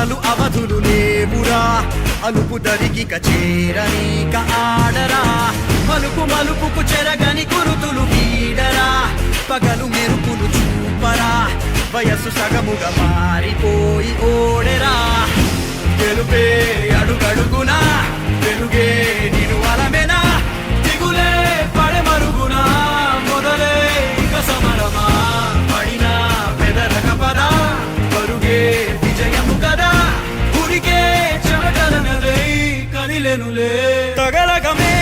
అసలు అవధులు లేవురా. అలుపు దరికి కచేరని కాడరా మలుపు మలుపుకు చెరగని కురుతులు వీడరా. పగలు మెరుపులు చూపరా. వయస్సు సగముగా మారిపోయి ఓడెరా. గెలుపే తగలగమే.